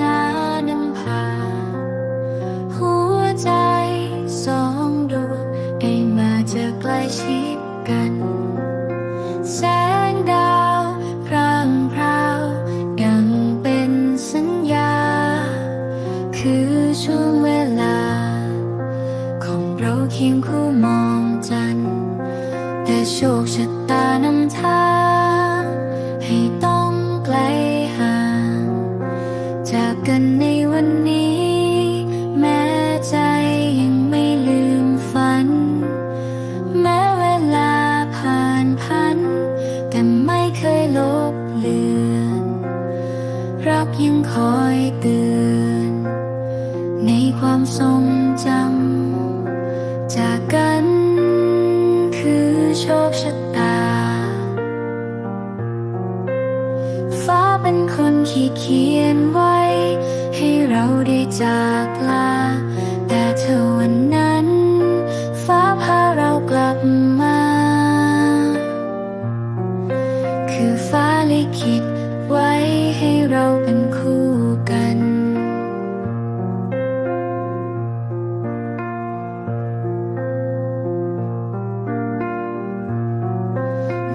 นานำพา หัวใจสองดวงได้มาเจอใกล้ชิดกัน แสงดาวพรางพราวดังเป็นสัญญา คือช่วงเวลา ของเราเคียงคู่มองจันทร์แต่โชคชะตานำทางให้ เคยลบเลือนรักยังคอยเตือน ในความทรงจำจากกันคือโชคชะตา ฟ้าเป็นคนขีดเขียนไว้ ให้เราได้จากลา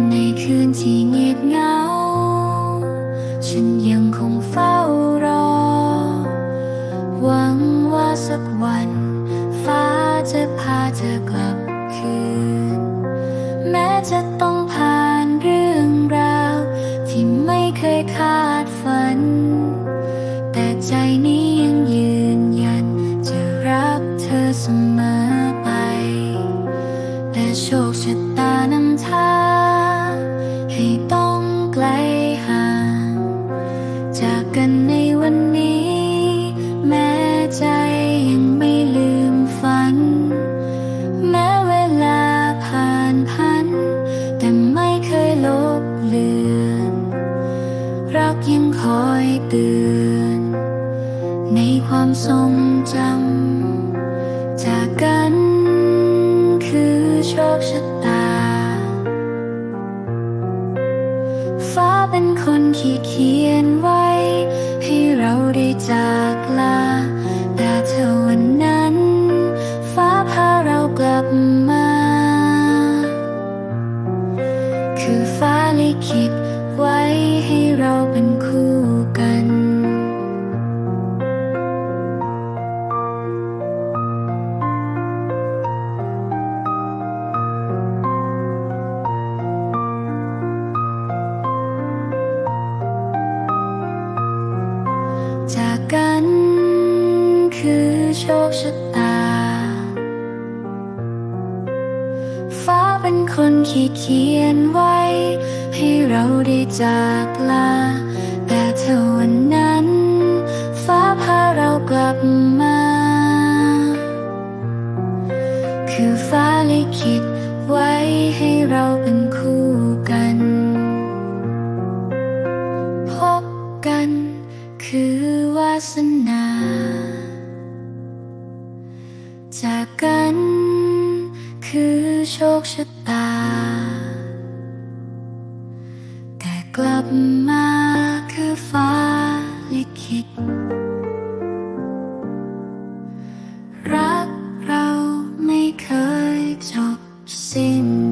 ในคืนที่เงียบเหงา ฉันยังคงเฝ้ารอ หวังว่าสักวัน ฟ้าจะพาเธอกลับคืน แม้จะต้องผ่าน ไกลห่างจากกันในวันนี้ แม้ใจยังไม่ลืมฝัน แม้เวลาผ่านพัน แต่ไม่เคยลบเลือน รักยังคอยเตือน ในความทรงจำจากกันคือโชคชะตา เป็นคนขี่เขียนไว้ คือโชคชะตา ฟ้าเป็นคนขีดเขียนไว้ ให้เราได้จากลา แต่เธอวันนั้น ฟ้าพาเรากลับมา คือฟ้าลิขิตไว้ให้เราเป็นคู่กัน พบกันคือวาสนา คือโชคชะตา แต่กลับมาคือฟ้าลิขิตรักเราไม่เคยจบสิ้น